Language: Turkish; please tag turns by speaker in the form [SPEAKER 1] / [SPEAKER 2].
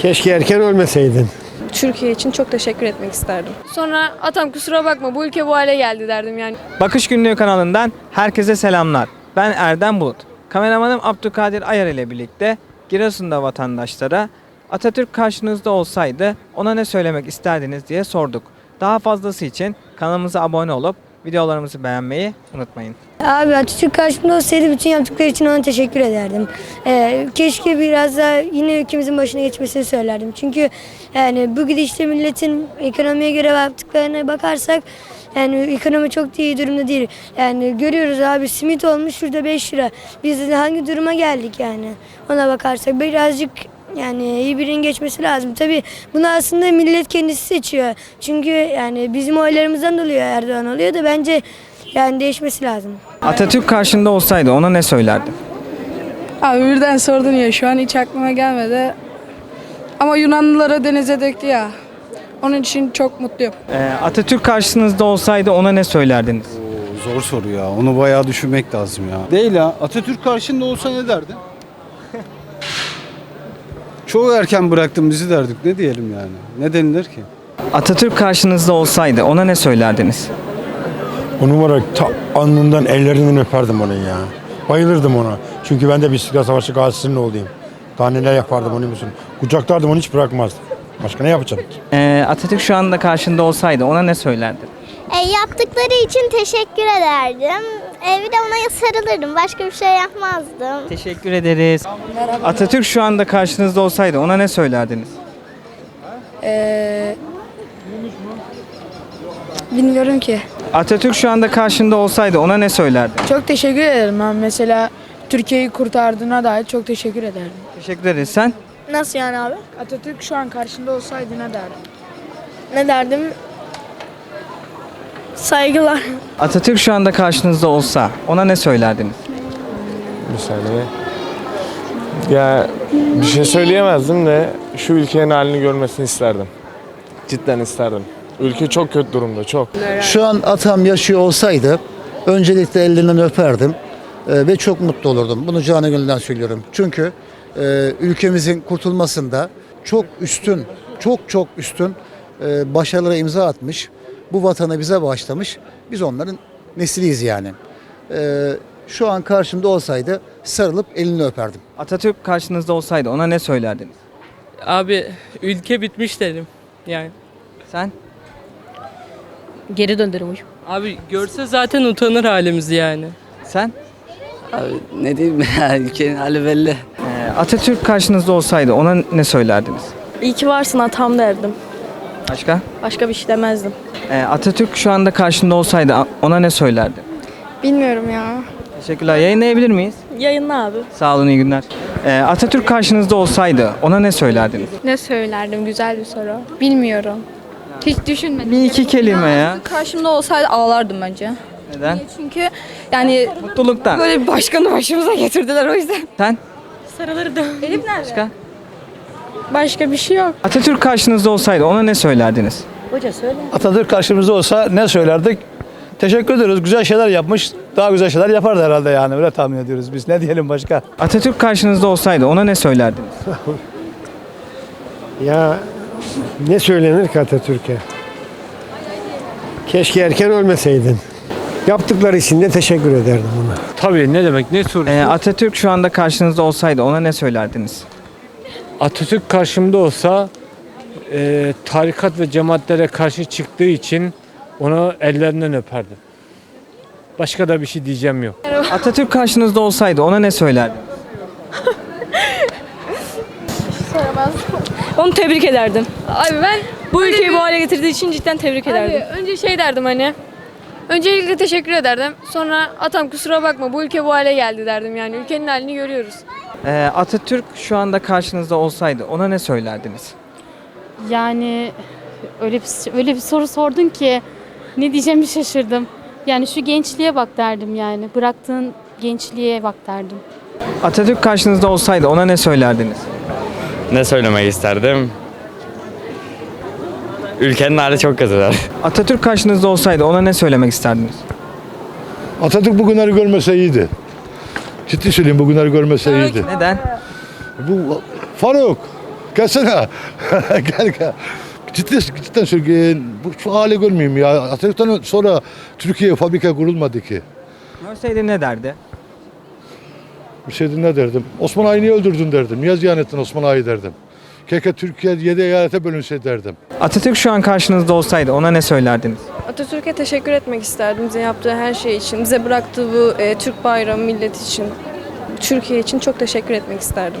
[SPEAKER 1] Keşke erken ölmeseydin.
[SPEAKER 2] Türkiye için çok teşekkür etmek isterdim. Sonra atam kusura bakma bu ülke bu hale geldi derdim yani.
[SPEAKER 3] Bakış Günlüğü kanalından herkese selamlar. Ben Erdem Bulut. Kameramanım Abdülkadir Ayar ile birlikte Giresun'da vatandaşlara Atatürk karşınızda olsaydı ona ne söylemek isterdiniz diye sorduk. Daha fazlası için kanalımıza abone olup videolarımızı beğenmeyi unutmayın.
[SPEAKER 4] Abi Atatürk karşımda olsaydı bütün yaptıkları için ona teşekkür ederdim. Ee, keşke biraz daha yine ülkemizin başına geçmesini söylerdim. Çünkü yani bu gidişte milletin ekonomiye göre yaptıklarına bakarsak yani ekonomi çok da iyi durumda değil. Yani görüyoruz abi simit olmuş şurada 5 lira. Biz hangi duruma geldik yani ona bakarsak birazcık yani iyi birinin geçmesi lazım. Tabii bunu aslında millet kendisi seçiyor. Çünkü yani bizim oylarımızdan dolayı Erdoğan oluyor da bence yani değişmesi lazım.
[SPEAKER 3] Atatürk karşında olsaydı ona ne söylerdin?
[SPEAKER 2] Abi birden sordun ya şu an hiç aklıma gelmedi. Ama Yunanlılara denize döktü ya. Onun için çok mutluyum.
[SPEAKER 3] Ee, Atatürk karşınızda olsaydı ona ne söylerdiniz?
[SPEAKER 5] Zor soru ya. Onu bayağı düşünmek lazım ya. Değil ya. Atatürk karşında olsa ne derdi? Çok erken bıraktım bizi derdik. Ne diyelim yani? Ne denilir ki?
[SPEAKER 3] Atatürk karşınızda olsaydı ona ne söylerdiniz?
[SPEAKER 1] Onu var ya ta alnından ellerinden öperdim onun ya. Bayılırdım ona. Çünkü ben de bir İstiklal Savaşı gazisinin oğluyum. Daha neler yapardım onu musun? Kucaklardım onu hiç bırakmazdım. Başka ne yapacağım?
[SPEAKER 3] Ee, Atatürk şu anda karşında olsaydı ona ne söylerdin?
[SPEAKER 6] E, yaptıkları için teşekkür ederdim. E, bir de ona sarılırdım. Başka bir şey yapmazdım.
[SPEAKER 3] Teşekkür ederiz. Atatürk şu anda karşınızda olsaydı ona ne söylerdiniz?
[SPEAKER 2] Ee, bilmiyorum ki.
[SPEAKER 3] Atatürk şu anda karşında olsaydı ona ne söylerdin?
[SPEAKER 2] Çok teşekkür ederim ben mesela Türkiye'yi kurtardığına dair çok teşekkür ederim.
[SPEAKER 3] Teşekkür ederiz. Sen?
[SPEAKER 4] Nasıl yani abi?
[SPEAKER 2] Atatürk şu an karşında olsaydı ne derdim?
[SPEAKER 4] Ne derdim? Saygılar.
[SPEAKER 3] Atatürk şu anda karşınızda olsa ona ne söylerdiniz?
[SPEAKER 7] Bir saniye. Ya bir şey söyleyemezdim de şu ülkenin halini görmesini isterdim. Cidden isterdim. Ülke çok kötü durumda, çok.
[SPEAKER 8] Şu an atam yaşıyor olsaydı öncelikle ellerinden öperdim e, ve çok mutlu olurdum. Bunu canı gönülden söylüyorum. Çünkü e, ülkemizin kurtulmasında çok üstün, çok çok üstün e, başarılara imza atmış. Bu vatanı bize bağışlamış. Biz onların nesiliyiz yani. E, şu an karşımda olsaydı sarılıp elini öperdim.
[SPEAKER 3] Atatürk karşınızda olsaydı ona ne söylerdiniz?
[SPEAKER 9] Abi ülke bitmiş dedim. Yani
[SPEAKER 3] Sen?
[SPEAKER 9] geri döndürüm Abi görse zaten utanır halimizi yani.
[SPEAKER 3] Sen?
[SPEAKER 10] Ne diyeyim ya ülkenin hali belli.
[SPEAKER 3] Ee, Atatürk karşınızda olsaydı ona ne söylerdiniz?
[SPEAKER 2] İyi ki varsın atam derdim.
[SPEAKER 3] Başka?
[SPEAKER 2] Başka bir şey demezdim.
[SPEAKER 3] Ee, Atatürk şu anda karşında olsaydı ona ne söylerdin?
[SPEAKER 2] Bilmiyorum ya.
[SPEAKER 3] Teşekkürler. Yayınlayabilir miyiz?
[SPEAKER 2] Yayınla abi.
[SPEAKER 3] Sağ olun, iyi günler. Ee, Atatürk karşınızda olsaydı ona ne söylerdiniz?
[SPEAKER 2] Ne söylerdim? Güzel bir soru. Bilmiyorum. Hiç düşünmedim.
[SPEAKER 3] Bir iki kelime ya.
[SPEAKER 2] Karşımda olsaydı ağlardım bence.
[SPEAKER 3] Neden?
[SPEAKER 2] Çünkü yani
[SPEAKER 3] Mutluluktan.
[SPEAKER 2] böyle bir başkanı başımıza getirdiler o yüzden.
[SPEAKER 3] Sen?
[SPEAKER 2] Sarılırdım. Elif nerede?
[SPEAKER 3] Başka?
[SPEAKER 2] Başka bir şey yok.
[SPEAKER 3] Atatürk karşınızda olsaydı ona ne söylerdiniz?
[SPEAKER 11] Atatürk karşımızda olsa ne söylerdik? Teşekkür ediyoruz. Güzel şeyler yapmış. Daha güzel şeyler yapardı herhalde yani. Öyle tahmin ediyoruz biz. Ne diyelim başka?
[SPEAKER 3] Atatürk karşınızda olsaydı ona ne söylerdiniz?
[SPEAKER 1] Ya ne söylenir ki Atatürk'e? Keşke erken ölmeseydin. Yaptıkları için de teşekkür ederdim ona.
[SPEAKER 12] Tabii ne demek ne soru?
[SPEAKER 3] Ee, Atatürk şu anda karşınızda olsaydı ona ne söylerdiniz?
[SPEAKER 12] Atatürk karşımda olsa e, tarikat ve cemaatlere karşı çıktığı için onu ellerinden öperdim. Başka da bir şey diyeceğim yok.
[SPEAKER 3] Atatürk karşınızda olsaydı ona ne söylerdiniz?
[SPEAKER 2] Onu tebrik ederdim. Abi ben bu ülkeyi bu hale getirdiği için cidden tebrik ederdim.
[SPEAKER 13] önce şey derdim hani. Öncelikle teşekkür ederdim. Sonra atam kusura bakma bu ülke bu hale geldi derdim yani. Ülkenin halini görüyoruz.
[SPEAKER 3] Ee, Atatürk şu anda karşınızda olsaydı ona ne söylerdiniz?
[SPEAKER 9] Yani öyle bir, öyle bir soru sordun ki ne diyeceğimi şaşırdım. Yani şu gençliğe bak derdim yani. Bıraktığın gençliğe bak derdim.
[SPEAKER 3] Atatürk karşınızda olsaydı ona ne söylerdiniz?
[SPEAKER 7] Ne söylemek isterdim? Ülkenin hali çok kötü.
[SPEAKER 3] Atatürk karşınızda olsaydı ona ne söylemek isterdiniz?
[SPEAKER 11] Atatürk bugünleri görmese iyiydi. Ciddi söyleyeyim bugünleri görmese iyiydi.
[SPEAKER 3] Neden?
[SPEAKER 11] Bu Faruk
[SPEAKER 14] Gelsene. gel gel. Ciddi, cidden söylüyorum. Bu, şu hale görmeyeyim ya. Atatürk'ten sonra Türkiye fabrika kurulmadı ki.
[SPEAKER 3] Görseydi ne derdi?
[SPEAKER 14] Bir şeydi ne derdim? Osman Ağa'yı niye öldürdün derdim. Niye ziyan ettin Osman Ağa'yı derdim. Keke Türkiye 7 eyalete bölünse derdim.
[SPEAKER 3] Atatürk şu an karşınızda olsaydı ona ne söylerdiniz?
[SPEAKER 13] Atatürk'e teşekkür etmek isterdim bize yaptığı her şey için. Bize bıraktığı bu e, Türk bayrağı millet için, Türkiye için çok teşekkür etmek isterdim.